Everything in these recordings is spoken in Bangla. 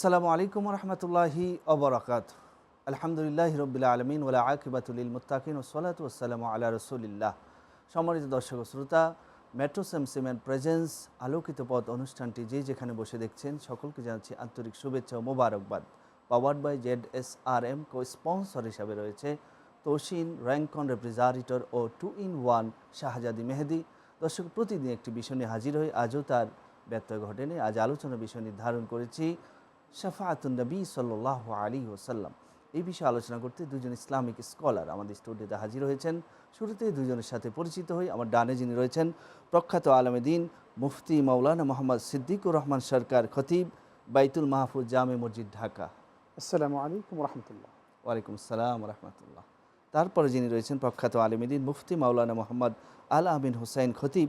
আসসালামু আলাইকুম রহমতুল্লাহি অবরাকাত আলহামদুলিল্লাহ রবিল্লা আলমিন ওলা আকিবাতুল মুতাকিন ও সালাত ওসালাম আল্লাহ রসুলিল্লাহ। সম্মানিত দর্শক শ্রোতা, মেট্রো সেমসিমের প্রেজেন্স আলোকিত পথ অনুষ্ঠানটি যে যেখানে বসে দেখছেন, সকলকে জানাচ্ছি আন্তরিক শুভেচ্ছা ও মোবারকবাদ। Powered by Z S R M co sponsor হিসাবে রয়েছে তোশিন Rancon refrigerator O two in one Shahzadi Mehedi. দর্শক, প্রতিদিন একটি বিষয় নিয়ে হাজির হয়ে আজও তার ব্যত্যয় ঘটেনি। আজ আলোচনা বিষয় নির্ধারণ করেছি শাফাতুন নবী সাল্লাহ আলী ওসাল্লাম এই বিষয়ে আলোচনা করতে দুজন ইসলামিক স্কলার আমাদের স্টুডিওতে হাজির হয়েছেন। শুরুতে দুজনের সাথে পরিচিত হই আমার ডানে যিনি রয়েছেন প্রখ্যাত আলমদিন মুফতি মৌলানা মোহাম্মদ সিদ্দিকুর রহমান সরকার খতিব বাইতুল মাহফুজ জামে মসজিদ ঢাকা। আসসালামু আলাইকুম রহমতুল্লাহ। ওয়ালাইকুম আসসালাম রহমতুল্লাহ। তারপরে যিনি রয়েছেন প্রখ্যাত আলমদিন মুফতি মাওলানা মোহাম্মদ আল আমিন হুসাইন খতিব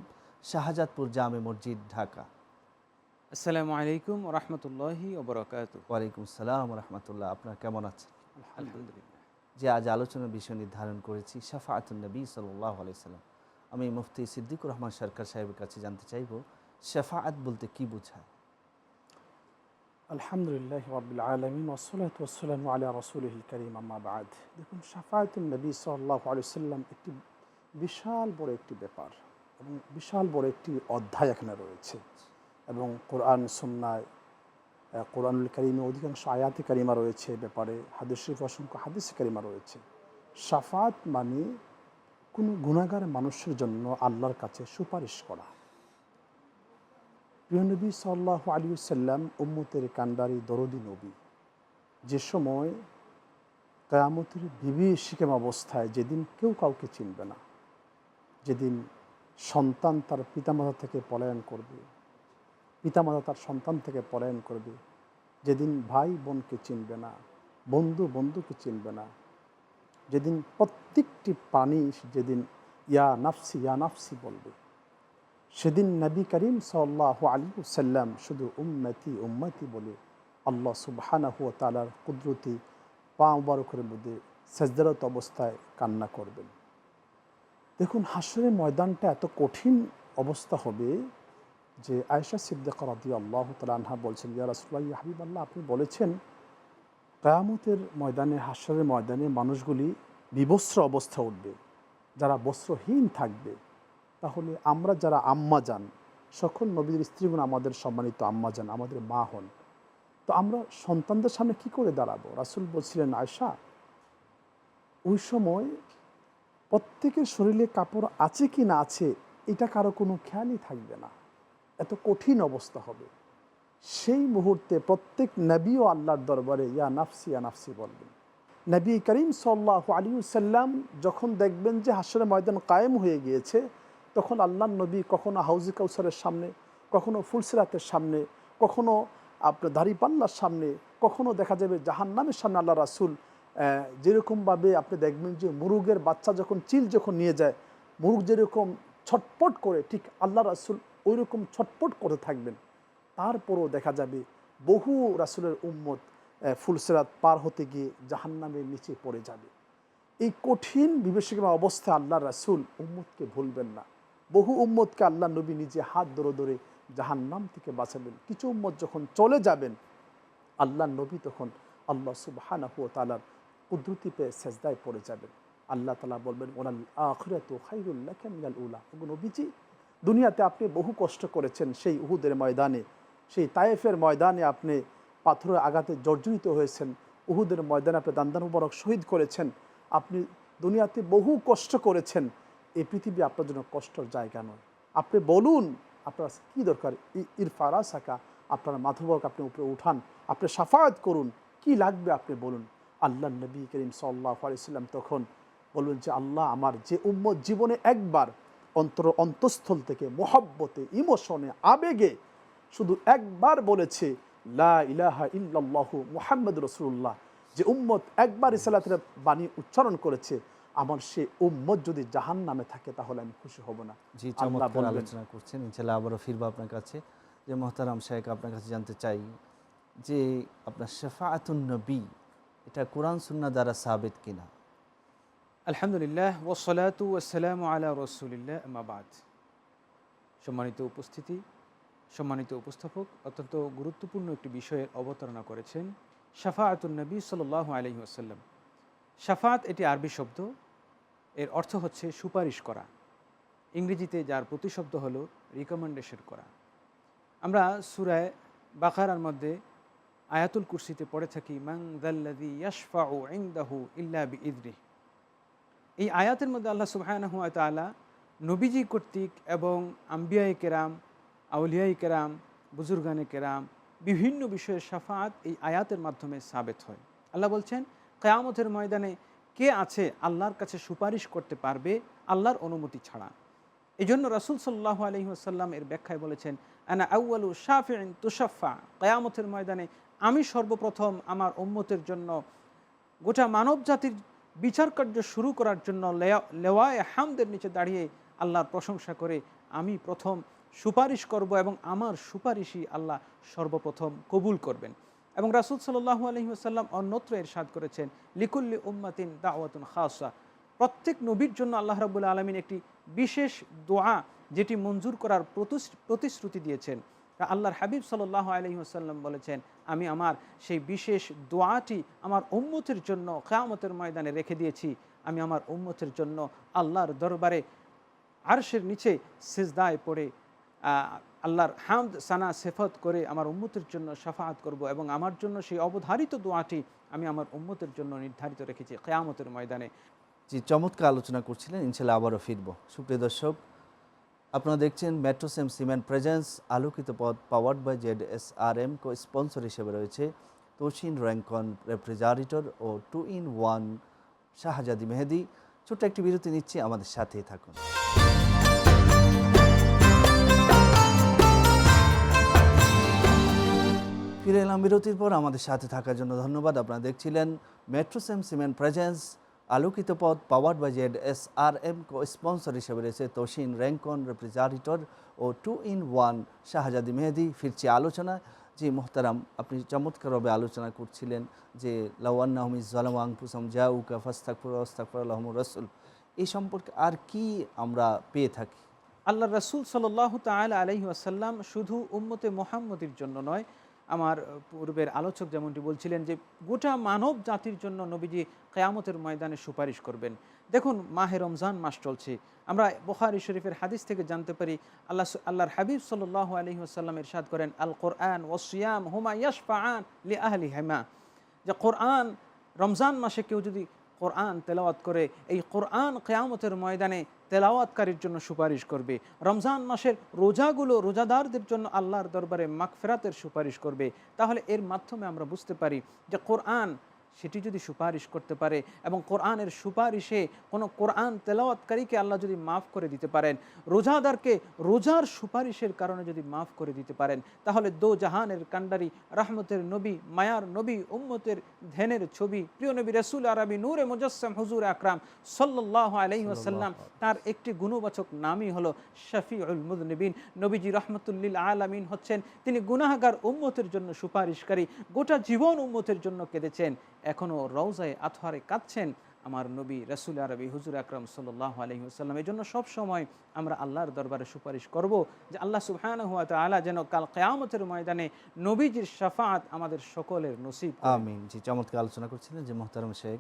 শাহজাদপুর জামে মসজিদ ঢাকা। আসসালামু আলাইকুম রহমতুল্লাহি ওবরাকাত ওয়ালাইকুম আসসালাম রহমতুল্লাহ আপনার কেমন আছেন? আলহামদুলিল্লাহ। যে আজ আলোচনার বিষয় নির্ধারণ করেছি শাফাআতুন নবী সাল্লাহ আলাইসাল্লাম আমি মুফতি সিদ্দিকুর রহমান সরকার সাহেবের কাছে জানতে চাইব শাফাআত বলতে কি বোঝায়? আলহামদুলিল্লাহ রবিল আলমিন ওসলাত ওসালাম আলা রসুলহিল করিম আম্মাবাদ দেখুন সাফায়তুল নবী সাল্লাহ আলি সাল্লাম একটি বিশাল বড় একটি ব্যাপার এবং বিশাল বড় একটি অধ্যায় এখানে রয়েছে। এবং কোরআন, সুন্নায় কোরআনুল করিমে অধিকাংশ আয়াতি কারিমা রয়েছে ব্যাপারে। হাদিস শরীফ অসংখ্য হাদিস কারিমা রয়েছে। সাফাত মানে কোনো গুণাগার মানুষের জন্য আল্লাহর কাছে সুপারিশ করা। প্রিয় নবী সাল্লাহ আলী সাল্লাম উম্মতের কান্ডারি দরদি নবী। যে সময় কেয়ামতের বিভীষিকাম অবস্থায় যেদিন কেউ কাউকে চিনবে না, যেদিন সন্তান তার পিতামাতা থেকে পলায়ন করবে পিতামাতা তার সন্তান থেকে পলায়ন করবে যেদিন ভাই বোনকে চিনবে না, বন্ধু বন্ধুকে চিনবে না, যেদিন প্রত্যেকটি প্রাণী যেদিন ইয়া নাফসি ইয়া নাফসি বলবে, সেদিন নবী করিম সাল্লাহ আলী সাল্লাম শুধু উম্মতি উম্মতি বলে আল্লাহ সুবহানা হুয়া তালার কুদরতি পা মুবারকের মধ্যে সেজদারত অবস্থায় কান্না করবেন। দেখুন হাসরের ময়দানটা এত কঠিন অবস্থা হবে যে আয়সা সিদ্দিকা রাদি আল্লাহ তালাহা বলছেন, ইয়া রাসুল্লাহ হাবিব আল্লাহ আপনি বলেছেন, কেয়ামতের ময়দানে হাসরের ময়দানে মানুষগুলি বিবস্ত্র অবস্থা উঠবে, যারা বস্ত্রহীন থাকবে। তাহলে আমরা যারা আম্মা যান, সকল নবীর স্ত্রীগুণ আমাদের সম্মানিত আম্মা যান, আমাদের মা হন। তো আমরা সন্তানদের সামনে কি করে দাঁড়াবো? রাসুল বলছিলেন আয়সা ওই সময় প্রত্যেকের শরীরে কাপড় আছে কি না আছে, এটা কারও কোনো খেয়ালই থাকবে না। এত কঠিন অবস্থা হবে। সেই মুহূর্তে প্রত্যেক নবীও আল্লাহর দরবারে, ইয়া নাফসি ইয়া নাফসি বলবেন। নবী করিম সাল্লাহ আলী সাল্লাম যখন দেখবেন যে হাসরের ময়দান কায়েম হয়ে গিয়েছে, তখন আল্লাহ নবী কখনো হাউজি কাউসারের সামনে, কখনো ফুলসিরাতের সামনে, কখনো আপনার দাড়িপাল্লার সামনে, কখনো দেখা যাবে জাহান্নামের সামনে আল্লাহ রাসুল যেরকমভাবে আপনি দেখবেন যে মুরুগের বাচ্চা যখন চিল যখন নিয়ে যায়, মুরুগ যেরকম ছটপট করে, ঠিক আল্লাহ রাসুল ওই রকম ছটপট করে থাকবেন। তারপরও দেখা যাবে বহু রাসুলের উম্মত ফুলসিরাত পার হতে গিয়ে জাহান্নামের নিচে পড়ে যাবে। এই কঠিন বিবেচনা অবস্থায় আল্লাহ রাসুল উম্মতকে ভুলবেন না। বহু উম্মতকে আল্লাহ নবী নিজে হাত ধরে ধরে জাহান্নাম থেকে বাঁচাবেন। কিছু উম্মত যখন চলে যাবেন, আল্লাহ নবী তখন আল্লাহ সুবহানা হুয়া তালার কুদরতি পেয়ে সেজদায় পড়ে যাবেন। আল্লাহ তালা বলবেন ওনাল আখরাত খাইরুল্লাহ মিনাল উলা। নবীজি দুনিয়াতে আপনি বহু কষ্ট করেছেন সেই উহুদের ময়দানে। সেই তায়েফের ময়দানে আপনি পাথরের আঘাতে জর্জরিত হয়েছেন। উহুদের ময়দানে আপনি দান্দান মুবারক শহীদ করেছেন। আপনি দুনিয়াতে বহু কষ্ট করেছেন। এই পৃথিবী আপনার জন্য কষ্টর জায়গা নয়। আপনি বলুন, আপনার কী দরকার? ইরফারা সাকা, আপনার মাথুবক আপনি উপরে উঠান, আপনি সাফায়াত করুন, কি লাগবে আপনি বলুন? আল্লাহ নবী করিম সাল্লাহ আলাইসাল্লাম তখন বলবেন যে, আল্লাহ আমার যে উম্মত জীবনে একবার অন্তর অন্তঃস্থল থেকে মোহব্বতে ইমোশনে আবেগে শুধু একবার বলেছে লা ইলাহা ইল্লাল্লাহু মুহাম্মদ রসুল্লাহ যে উম্মত একবার ইসালাতের বাণী উচ্চারণ করেছে আমার সে উম্মত যদি জাহান নামে থাকে তাহলে আমি খুশি হব না। জি চমৎকার আলোচনা করছেন। ইনশাল্লাহ আবারও ফিরবো আপনার কাছে। যে মোহতারাম শাহেক আপনার কাছে জানতে চাই যে আপনার শাফাআতুন নবী এটা কোরআন সুন্না দ্বারা সাবিত কিনা? আলহামদুলিল্লাহ ওসলাতু ওসালাম আলা রসুলিল্লাহ মাবাদ সম্মানিত উপস্থিতি, সম্মানিত উপস্থাপক অত্যন্ত গুরুত্বপূর্ণ একটি বিষয়ের অবতারণা করেছেন শাফাআতুন নবী সাল আলহি আসাল্লাম শাফাত এটি আরবি শব্দ, এর অর্থ হচ্ছে সুপারিশ করা। ইংরেজিতে যার প্রতিশব্দ হল রিকমেন্ডেশন করা। আমরা সুরায় বাকারার মধ্যে আয়াতুল কুরসিতে পড়ে থাকি মাং দাল্লাদি ইয়াশফাউ ইনদাহু ইল্লা বি ইদরি এই আয়াতের মধ্যে আল্লাহ সুবহানাহু ওয়া তাআলা নবীজি কর্তৃক এবং আম্বিয়াই কেরাম আউলিয়াই কেরাম, বুজুর্গানে কেরাম বিভিন্ন বিষয়ের সাফাত এই আয়াতের মাধ্যমে সাবেত হয়। আল্লাহ বলছেন, কেয়ামতের ময়দানে কে আছে আল্লাহর কাছে সুপারিশ করতে পারবে আল্লাহর অনুমতি ছাড়া? এই জন্য রসুল সাল্লাহ আলহি আসাল্লাম এর ব্যাখ্যায় বলেছেন, আনা আউআলু শাফিন তুষাফা কেয়ামতের ময়দানে আমি সর্বপ্রথম আমার উম্মতের জন্য গোটা মানব জাতির বিচার কার্য শুরু করার জন্য লেওয়ায় হামদের নিচে দাঁড়িয়ে আল্লাহর প্রশংসা করে, আমি প্রথম সুপারিশ করব এবং আমার সুপারিশই আল্লাহ সর্বপ্রথম কবুল করবেন। এবং রাসুল সাল্লাহু আলহি আসাল্লাম অন্যত্র এরশাদ করেছেন, লিকুল্লি উম্মাতিন দাওয়াতুন খাসা প্রত্যেক নবীর জন্য আল্লাহ রাবুল্লা আলমিন একটি বিশেষ দোয়া, যেটি মঞ্জুর করার প্রতিশ্রুতি দিয়েছেন। আল্লাহর হাবিব সাল্লাহ আলহি আসাল্লাম বলেছেন আমি আমার সেই বিশেষ দোয়াটি আমার উম্মতের জন্য কেয়ামতের ময়দানে রেখে দিয়েছি। আমি আমার উম্মতের জন্য আল্লাহর দরবারে আরশের নিচে সেজদায় পড়ে আল্লাহর হামদ, সানা, সেফত করে আমার উম্মতের জন্য সাফাহাত করব এবং আমার জন্য সেই অবধারিত দোয়াটি আমি আমার উম্মতের জন্য নির্ধারিত রেখেছি কেয়ামতের ময়দানে। যে চমৎকার আলোচনা করছিলেন ইনশাল্লাহ আবারও ফিরব। সুপ্রিয় দর্শক আপনারা দেখছেন মেট্রোসেম সিমেন্ট প্রেজেন্স আলোকিত পথ powered by Z S R M co sponsor হিসেবে রয়েছে তোশিন Rancon refrigerator O two in one Shahzadi Mehedi. ছোট্ট একটি বিরতি নিচ্ছি, আমাদের সাথেই থাকুন। ফিরে এলাম বিরতির পর, আমাদের সাথে থাকার জন্য ধন্যবাদ। আপনারা দেখছিলেন মেট্রোসেম সিমেন্ট প্রেজেন্স আলোকিত পথ powered by Z S R M co sponsor হিসেবে রয়েছে তোশিন Rancon refrigerator O two in one Shahzadi Mehedi. ফিরছি আলোচনা জি মোহতারাম, আপনি চমৎকারভাবে আলোচনা করছিলেন যে লাওয়ান্নাহমি জালাম আংফুসাম জাউকা ফাস্তাকফুর আস্তাকফুর আলহম রসুল। এই সম্পর্কে আর কি আমরা পেয়ে থাকি? আল্লাহ রসুল তাল আলহি আসাল্লাম শুধু উম্মতে মোহাম্মদের জন্য নয় আমার পূর্বের আলোচক যেমনটি বলছিলেন যে গোটা মানব জাতির জন্য নবীজি কেয়ামতের ময়দানে সুপারিশ করবেন। দেখুন, মাহে রমজান মাস চলছে। আমরা বখারি শরীফের হাদিস থেকে জানতে পারি, আল্লাহ আল্লাহর হাবিব সাল্লাহ আলহি আসাল্লাম ইরশাদ করেন আল কোরআন ওসিয়াম হুমা ইয়াশফাআন লি আহলি হেমা। যে কোরআন, রমজান মাসে কেউ যদি কোরআন তেলাওয়াত করে, এই কোরআন কেয়ামতের ময়দানে তেলাওয়াতকারীর জন্য সুপারিশ করবে। রমজান মাসের রোজাগুলো রোজাদারদের জন্য আল্লাহর দরবারে মাগফেরাতের সুপারিশ করবে। তাহলে এর মাধ্যমে আমরা বুঝতে পারি যে কোরআন সেটি যদি সুপারিশ করতে পারে এবং কোরআনের সুপারিশে কোনো কোরআন তেলাওয়াতকারীকে আল্লাহ যদি মাফ করে দিতে পারেন রোজাদারকে রোজার সুপারিশের কারণে যদি মাফ করে দিতে পারেন তাহলে দো জাহানের কান্ডারি রাহমতের নবী মায়ার নবী উম্মতের ধ্যানের ছবি প্রিয় নবী রসুল আরবি নূরে মুজাসম হুজুর আকরাম সাল্লাহ আলহি আসাল্লাম তার একটি গুণবাচক নামই হলো শফিউল মুদনবিন। নবীজি রহমতুল্লিল আলামিন হচ্ছেন তিনি গুনাহগার উম্মতের জন্য সুপারিশকারী গোটা জীবন উম্মতের জন্য কেঁদেছেন। এখনও রওজায় আথহারে কাঁদছেন আমার নবী রসুল আরবি হুজুর আকরম সাল্লাহ আলহি আসাল্লাম এই জন্য সবসময় আমরা আল্লাহর দরবারে সুপারিশ করব যে আল্লাহ সুবহান হুয়া তালা যেন কাল কেয়ামতের ময়দানে নবীজির শাফাত আমাদের সকলের নসিব। আমিন। জি চমৎকার আলোচনা করছিলেন যে মোহতারাম শেখ।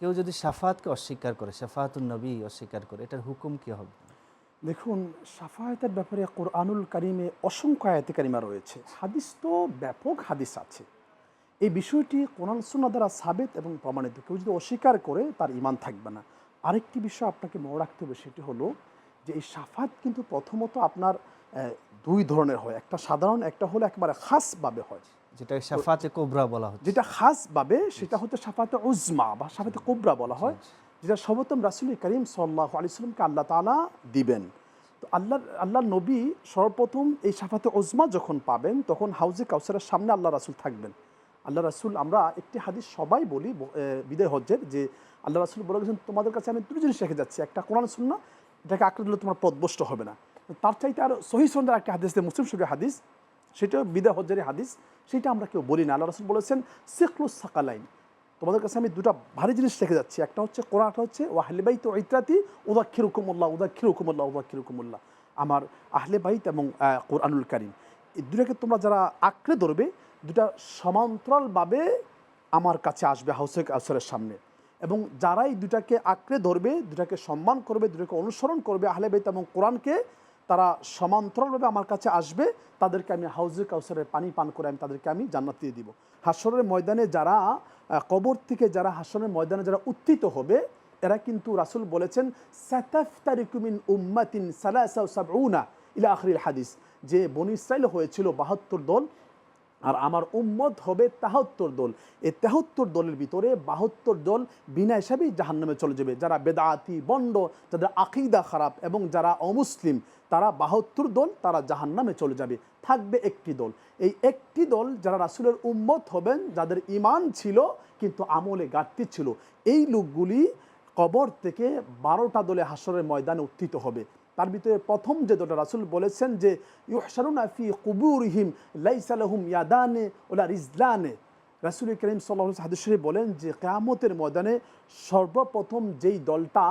কেউ যদি সাফাতকে অস্বীকার করে সাফাতুন নবী অস্বীকার করে এটার হুকুম কী হবে? দেখুন সাফায়াতের ব্যাপারে কোরআনুল কারিমে অসংখ্য আয়াতে কারিমা রয়েছে। হাদিস তো ব্যাপক হাদিস আছে। এই বিষয়টি কোরআন সুন্না দ্বারা সাবেত এবং প্রমাণিত। কেউ যদি অস্বীকার করে তার ইমান থাকবে না। আরেকটি বিষয় আপনাকে মনে রাখতে হবে সেটি হলো যে এই সাফাত কিন্তু প্রথমত আপনার দুই ধরনের হয়। একটা সাধারণ একটা হলো একেবারে খাসভাবে হয়। যেটা সাফাতে কোবরা বলা হয় যেটা খাসভাবে সেটা হচ্ছে সাফাতে উজমা বা সাফাতে কোবরা বলা হয়। যেটা সর্বোত্তম রাসুল করিম সাল্লাহ আলি সাল্লামকে আল্লাহ তালা দিবেন। তো আল্লাহ আল্লাহ নবী সর্বপ্রথম এই সাফাতে ওজমা যখন পাবেন তখন হাউজে কাউসারের সামনে আল্লাহ রাসুল থাকবেন। আল্লাহ রাসুল, আমরা একটি হাদিস সবাই বলি বিদায় হজ্জের, যে আল্লাহ রাসুল বলে গেছেন, তোমাদের কাছে আমি দুটো জিনিস রেখে যাচ্ছি, একটা কোরআন শুননা এটাকে আঁকড়ে দিলে তোমার পদভষ্ট হবে না। তার চাইতে আর সহি সন্ধ্যার একটা হাদিস মুসলিম শরীফের হাদিস সেটা বিদায় হজ্জের হাদিস, সেটা আমরা কেউ বলি না। আল্লাহ রাসুল বলেছেন সেকলুস সাকালাইন, তোমাদের কাছে আমি দুটো ভারী জিনিস রেখে যাচ্ছি, একটা হচ্ছে কোরআনটা হচ্ছে ওয়াহলিবাই তো ঐত্রাতি উদাক্ষির হুকুমুল্লাহ উদাক্ষির হুকুমুল্লাহ উদাক্ষির হুকুমুল্লাহ আমার আহলে বাইত এবং কোরআনুল কারিম, এই দুটাকে তোমরা যারা আঁকড়ে ধরবে দুটা সমান্তরালভাবে আমার কাছে আসবে হাউসে আসরের সামনে। এবং যারাই দুটাকে আঁকড়ে ধরবে, দুটাকে সম্মান করবে, দুটাকে অনুসরণ করবে, আহলে বেত এবং কোরআনকে, তারা সমান্তরালভাবে আমার কাছে আসবে, তাদেরকে আমি হাউজে কাউসারের পানি পান করে আমি তাদেরকে আমি জান্নাত দিয়ে দিব। হাসরের ময়দানে যারা কবর থেকে যারা হাসরের ময়দানে যারা উত্থিত হবে, এরা কিন্তু রাসূল বলেছেন সাতাফতারিকুমিন উম্মাতিন সালাসা ইলা আখরিল হাদিস। যে বনি হয়েছিল বাহাত্তর দল আর আমার উম্মত হবে তেহাত্তর দল। এই তেহাত্তর দলের ভিতরে বাহাত্তর দল বিনা হিসাবেই জাহান্নামে চলে যাবে। যারা বেদাতি বন্ড, যাদের আকিদা খারাপ এবং যারা অমুসলিম, তারা বাহাত্তর দল তারা জাহান্নামে চলে যাবে। থাকবে একটি দল। এই একটি দল যারা রাসূলের উম্মত হবেন, যাদের ইমান ছিল কিন্তু আমলে ঘাটতি ছিল, এই লোকগুলি কবর থেকে বারোটা দলে হাসরের ময়দানে উত্থিত হবে। তার ভিতরে প্রথম যে দলটা রাসুল বলেছেন যে, ইউহশারুনা ফি কুবুরিহিম লাইসা লাহুম ইয়াদানে ওলা রিজলানে। রাসূল করিম সাল্লাল্লাহু আলাইহি হাদিস বলেন যে, কিয়ামতের ময়দানে সর্বপ্রথম যেই দলটা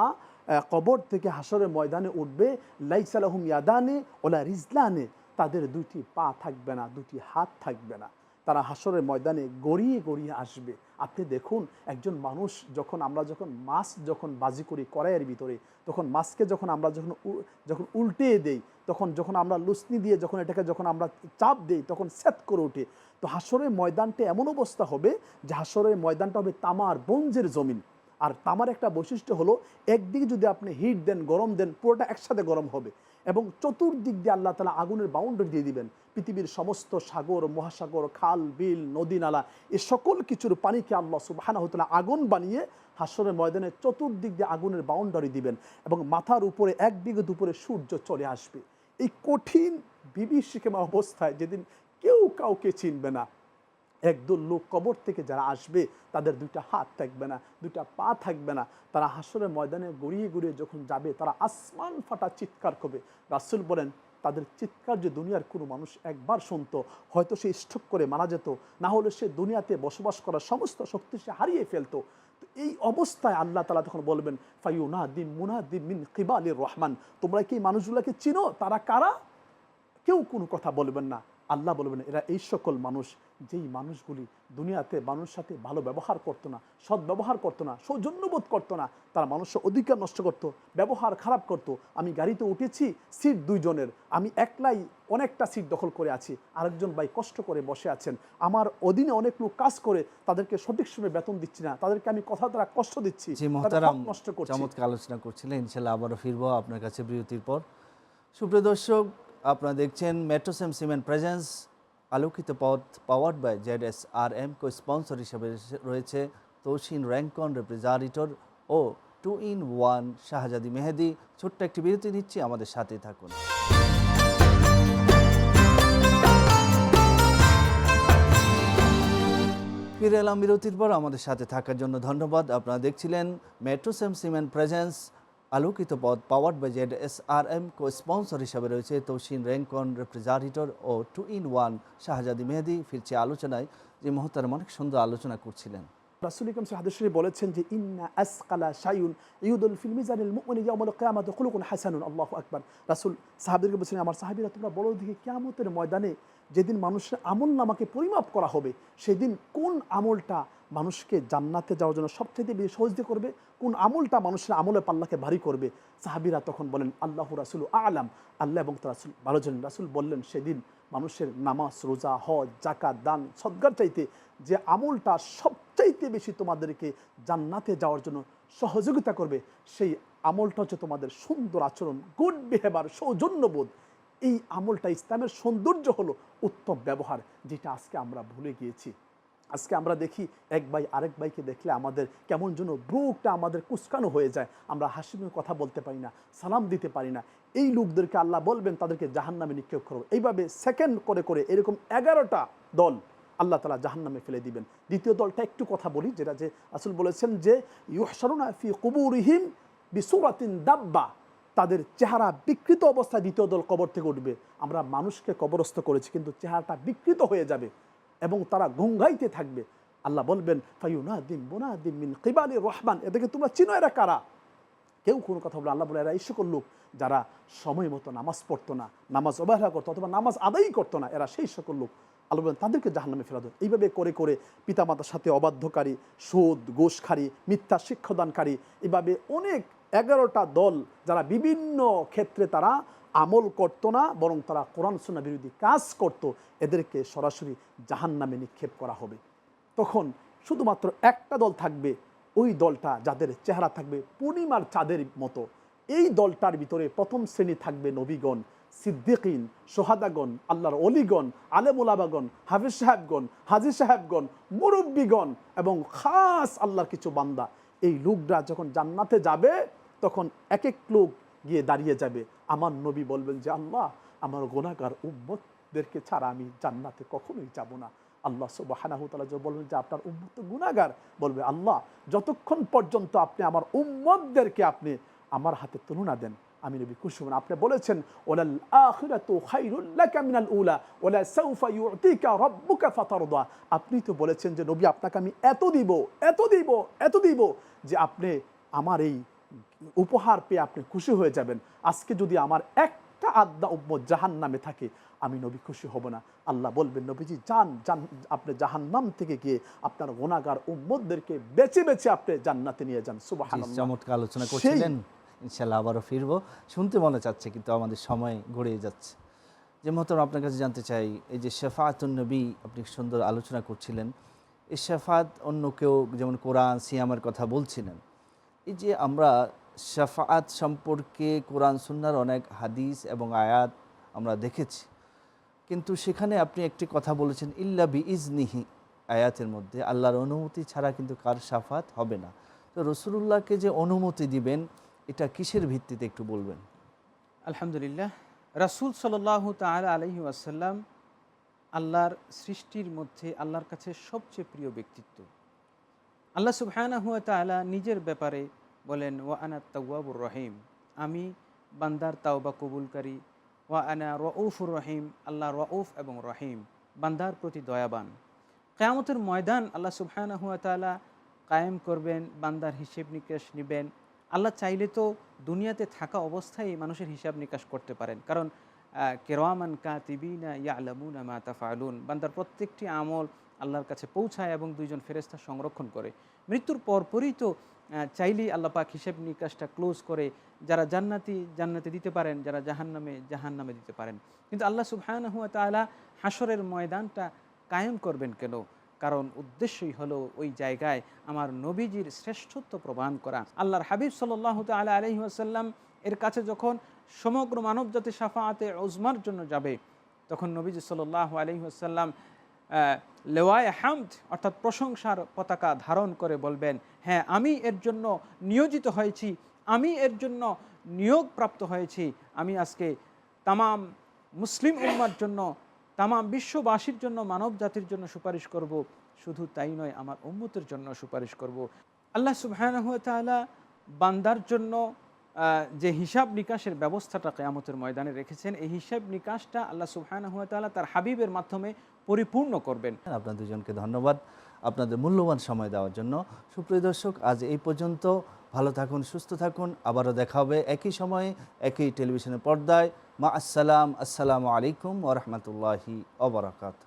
কবর থেকে হাসরের ময়দানে উঠবে, লাইসা লাহুম ইয়াদানে ওলা রিজলানে, তাদের দুটি পা থাকবে না দুটি হাত থাকবে না। তারা হাসরের ময়দানে গড়িয়ে গড়িয়ে আসবে। আপনি দেখুন, একজন মানুষ যখন আমরা যখন মাছ যখন বাজি করি কড়াইয়ের ভিতরে, তখন মাছকে যখন আমরা যখন যখন উল্টে দেই, তখন যখন আমরা লুসনি দিয়ে যখন এটাকে যখন আমরা চাপ দেই, তখন সেট করে ওঠে। তো হাসরের ময়দানটা এমন অবস্থা হবে যে হাসরের ময়দানটা হবে তামার বঞ্জের জমিন। আর তামার একটা বৈশিষ্ট্য হলো, একদিকে যদি আপনি হিট দেন, গরম দেন, পুরোটা একসাথে গরম হবে। এবং চতুর্দিক দিয়ে আল্লাহ তালা আগুনের বাউন্ডারি দিয়ে দিবেন। পৃথিবীর সমস্ত সাগর, মহাসাগর, খাল, বিল, নদী, নালা, এ সকল কিছুর পানিকে আল্লাহ সুবাহানা হতলা আগুন বানিয়ে হাসরের ময়দানে চতুর্দিক দিয়ে আগুনের বাউন্ডারি দিবেন এবং মাথার উপরে এক বিঘত উপরে সূর্য চলে আসবে। এই কঠিন বিভীষিকামা অবস্থায় যেদিন কেউ কাউকে চিনবে না। একদল লোক কবর থেকে যারা আসবে, তাদের দুইটা হাত থাকবে না, দুইটা পা থাকবে না। তারা হাসরের ময়দানে গড়িয়ে গড়িয়ে যখন যাবে, তারা আসমান ফাটা চিৎকার করবে। রাসূল বলেন, তাদের চিৎকার যে দুনিয়ার কোনো মানুষ একবার শুনতো, হয়তো সে স্ট্রোক করে মারা যেত, না হলে সে দুনিয়াতে বসবাস করার সমস্ত শক্তি সে হারিয়ে ফেলতো। এই অবস্থায় আল্লাহ তালা তখন বলবেন ফাইউনা দিম মুনা দিম মিন কিবালির রহমান। তোমরা কি মানুষগুলোকে চিনো? তারা কারা? কেউ কোনো কথা বলবেন না। আল্লাহ বলবেন, এরা এই সকল মানুষ যেই মানুষগুলি দুনিয়াতে মানুষ সাথে ভালো ব্যবহার করতো না সৎ ব্যবহার করতো না সৌজন্যবোধ করতো না তারা মানুষের অধিকার নষ্ট করতো ব্যবহার খারাপ করতো। আমি গাড়িতে উঠেছি সিট দুইজনের আমি একলাই অনেকটা সিট দখল করে আছি আরেকজন ভাই কষ্ট করে বসে আছেন। আমার অধীনে অনেক লোক কাজ করে তাদেরকে সঠিক সময় বেতন দিচ্ছি না তাদেরকে আমি কথা দ্বারা কষ্ট দিচ্ছি নষ্ট করছি। চমৎকার আলোচনা করছিলেন ইনশাল্লাহ আবারও ফিরবো আপনার কাছে বিরতির পর। সুপ্রিয় দর্শক আপনারা দেখছেন মেট্রোসেম সিমেন্ট প্রেজেন্স আলোকিত পথ powered by Z S R M co sponsor হিসেবে রয়েছে তৌসিন Rancon refrigerator O two in one Shahzadi Mehedi. ছোট্ট একটি বিরতি নিচ্ছি, আমাদের সাথে থাকুন। ফিরে এলাম বিরতির পর, আমাদের সাথে থাকার জন্য ধন্যবাদ। আপনারা দেখছিলেন মেট্রোসেম সিমেন্ট প্রেজেন্স আলোকিত পথ powered by Z S R M co sponsor হিসাবে রয়েছে তৌসিন Rancon refrigerator O two in one Shahzadi Mehedi. ফিরছে আলোচনায়, যে মহতারাম অনেক সুন্দর আলোচনা করছিলেন। রাসূল ইকরাম শরীফে বলেছেন যে, ইন্না আসকালা শাইউন ইউদুল ফিল মিজানিল মুমিনি ইয়াউমাল কিয়ামাতি খুলুকুন হাসানুন। আল্লাহু আকবার। রাসূল সাহাবীদেরকে বলছেন, আমার সাহাবীরা, তোমরা বলো দেখি কিয়ামতের ময়দানে যেদিন মানুষের আমল নামাকে পরিমাপ করা হবে, সেদিন কোন আমলটা মানুষকে জান্নাতে যাওয়ার জন্য সবচেয়ে বেশি সহজে করবে, কোন আমলটা মানুষের আমলে পাল্লাকে ভারী করবে। সাহাবিরা তখন বলেন, আল্লাহ রাসুল আলাম। আল্লাহ এবং তার রাসূল, ভালো জানেন, রাসূল বললেন, সেদিন মানুষের নামাজ, রোজা, হজ জাকাত দান, সদ্গার চাইতে যে আমলটা সবচাইতে বেশি তোমাদেরকে জান্নাতে যাওয়ার জন্য সহযোগিতা করবে, সেই আমলটা হচ্ছে তোমাদের সুন্দর আচরণ গুড বিহেভার সৌজন্যবোধ। এই আমলটা ইসলামের সৌন্দর্য হলো উত্তম ব্যবহার, যেটা আজকে আমরা ভুলে গিয়েছি। আজকে আমরা দেখি এক ভাই, আরেক ভাইকে দেখলে আমাদের কেমন যেন বুকটা আমাদের কুচকানো হয়ে যায়। আমরা হাসি কথা বলতে পারি না, সালাম দিতে পারি না। এই লোকদেরকে আল্লাহ বলবেন, তাদেরকে জাহান নামে নিক্ষেপ করো। এইভাবে সেকেন্ড করে করে এরকম এগারোটা দল আল্লাহ তালা জাহান নামে ফেলে দিবেন। দ্বিতীয় দলটা একটু কথা বলি, যেটা যে আসল বলেছেন যে ইউহসারুনা ফি কুবুরিহিম বিসুরাতিন দাব্বা। তাদের চেহারা বিকৃত অবস্থায় দ্বিতীয় দল কবর থেকে উঠবে। আমরা মানুষকে কবরস্থ করেছি, কিন্তু চেহারাটা বিকৃত হয়ে যাবে। এবং তারা গঙ্গাইতে থাকবে। আল্লাহ বলবেন ফাইউনা দিম মিন কিবালি রহমান। এদেরকে তোমরা চিনো এরা কারা? কেউ কোনো কথা বলে আল্লাহ বলে, এরা সকল লোক যারা সময় মতো নামাজ পড়তো না, নামাজ অবহেলা করতো অথবা নামাজ আদায়ই করতো না, এরা সেই সকল লোক। আল্লাহ বলেন তাদেরকে জাহান্নামে ফেরা দেন এইভাবে করে করে পিতামাতার সাথে অবাধ্যকারী সুদ গোষখারি, মিথ্যা শিক্ষাদানকারী, এভাবে অনেক এগারোটা দল, যারা বিভিন্ন ক্ষেত্রে তারা আমল করতো না, বরং তারা কোরআন সুন্না বিরোধী কাজ করত, এদেরকে সরাসরি জাহান্নামে নিক্ষেপ করা হবে। তখন শুধুমাত্র একটা দল থাকবে, ওই দলটা যাদের চেহারা থাকবে পূর্ণিমার চাঁদের মতো। এই দলটার ভিতরে প্রথম শ্রেণি থাকবে নবীগণ, সিদ্দিকিন, সোহাদাগণ, আল্লাহর অলিগণ আলেমুলাবাগণ হাফিজ সাহেবগণ, হাজি সাহেবগণ, মুরব্বীগণ এবং খাস আল্লাহর কিছু বান্দা। এই লোকরা যখন জান্নাতে যাবে, তখন এক এক লোক গিয়ে দাঁড়িয়ে যাবে। আমার নবী বলবেন যে, আল্লাহ, আমার গোনাগার উম্মতদেরকে ছাড়া আমি জান্নাতে কখনোই যাব না। আল্লাহ তাআলা যে বলবেন যে, আপনার উম্মত তো গুনাহগার বলবে, আল্লাহ, যতক্ষণ পর্যন্ত আপনি আমার উম্মতদেরকে আপনি আমার হাতে তুলনা দেন, আমি নবী হবেন আপনি বলেছেন আপনি তো বলেছেন যে, নবী, আপনাকে আমি এত দিব এত দিব এত দিব যে, আপনি আমার এই উপহার পেয়ে আপনি খুশি হয়ে যাবেন। আজকে যদি আমার একটা আড্ডা উম্মত জাহান নামে থাকে আমি নবী খুশি হব না। আল্লাহ বলবেন নবীজি যান যান আপনি জাহান্নাম থেকে গিয়ে আপনার গোনাগার উম্মতদেরকে বেছে বেছে আপনি জান্নাতে নিয়ে যান। সুবাহ চমৎকার আলোচনা করছিলেন। ইনশাল্লাহ আবারও ফিরবো। শুনতে মনে চাচ্ছে কিন্তু আমাদের সময় গড়িয়ে যাচ্ছে। যে মহতরম আপনার কাছে জানতে চাই এই যে শেফাতুন নবী আপনি সুন্দর আলোচনা করছিলেন। এই শেফাত অন্য কেউ যেমন কোরআন সিয়ামের কথা বলছিলেন এই যে আমরা শাফাত সম্পর্কে কোরআন, সুন্নার অনেক হাদিস এবং আয়াত আমরা দেখেছি। কিন্তু সেখানে আপনি একটি কথা বলেছেন, ইল্লা বি ইজনিহি আয়াতের মধ্যে। আল্লাহর অনুমতি ছাড়া কিন্তু কার সাফাত হবে না। তো রসুলুল্লাহকে যে অনুমতি দিবেন, এটা কিসের ভিত্তিতে একটু বলবেন? আলহামদুলিল্লাহ, রাসুল সাল্লাহ তালা আলহি আসাল্লাম আল্লাহর সৃষ্টির মধ্যে আল্লাহর কাছে সবচেয়ে প্রিয় ব্যক্তিত্ব। আল্লাহ সুবহানা হুয়া তালা নিজের ব্যাপারে বলেন, ওয়া আনা তাওয়াবুর রহিম। আমি বান্দার তাওবা কবুলকারী। ওয়া আনা রউফুর রহিম। আল্লাহ রউফ এবং রহিম, বান্দার প্রতি দয়াবান। কেয়ামতের ময়দান আল্লাহ সুবহানা হুয়া তালা কায়েম করবেন, বান্দার হিসেব নিকাশ নেবেন। আল্লাহ চাইলে তো দুনিয়াতে থাকা অবস্থায় মানুষের হিসাব নিকাশ করতে পারেন। কারণ কেরোয়ামান কাতিবিনা ইয়ালামুনা মা তাফালুন। বান্দার প্রত্যেকটি আমল আল্লাহর কাছে পৌঁছায় এবং দুইজন ফেরেস্তা সংরক্ষণ করে। মৃত্যুর পরপরই তো চাইলেই আল্লাহ পাক হিসেব নিকাশটা ক্লোজ করে। যারা জান্নাতি, জান্নাতে দিতে পারেন, যারা জাহান্নামে জাহান্নামে দিতে পারেন। কিন্তু আল্লাহ সুবহানাহু ওয়া তাআলা হাসরের ময়দানটা কায়েম করবেন কেন? কারণ উদ্দেশ্যই হলো ওই জায়গায় আমার নবীজির শ্রেষ্ঠত্ব প্রমাণ করা। আল্লাহর হাবিব সাল্লাহ তালা আলহি আসাল্লাম এর কাছে যখন সমগ্র মানব জাতি সাফাতে ওজমার জন্য যাবে, তখন নবীজি সাল্লাহ আলহি আসাল্লাম লেওয়ায় হামদ, অর্থাৎ প্রশংসার পতাকা ধারণ করে বলবেন হ্যাঁ আমি এর জন্য নিয়োজিত হয়েছি, আমি এর জন্য নিয়োগপ্রাপ্ত হয়েছি, আমি আজকে তামাম মুসলিম উম্মার জন্য, তামাম বিশ্ববাসীর জন্য মানব জাতির জন্য সুপারিশ করব। শুধু তাই নয়, আমার উম্মতের জন্য সুপারিশ করব। আল্লাহ সুবহানাহু ওয়া বান্দার জন্য যে হিসাব নিকাশের ব্যবস্থাটা কেয়ামতের ময়দানে রেখেছেন, এই হিসাব নিকাশটা আল্লাহ সুবহানাহু ওয়া তার হাবিবের মাধ্যমে পরিপূর্ণ করবেন। আপনার দুজনকে ধন্যবাদ আপনাদের মূল্যবান সময় দেওয়ার জন্য। সুপ্রিয় দর্শক, আজ এই পর্যন্ত। ভালো থাকুন, সুস্থ থাকুন। আবারও দেখা হবে একই সময়ে, একই টেলিভিশনের পর্দায়। মা আসসালাম, আসসালামু আলাইকুম ওরহমতুল্লাহি অবরাকাত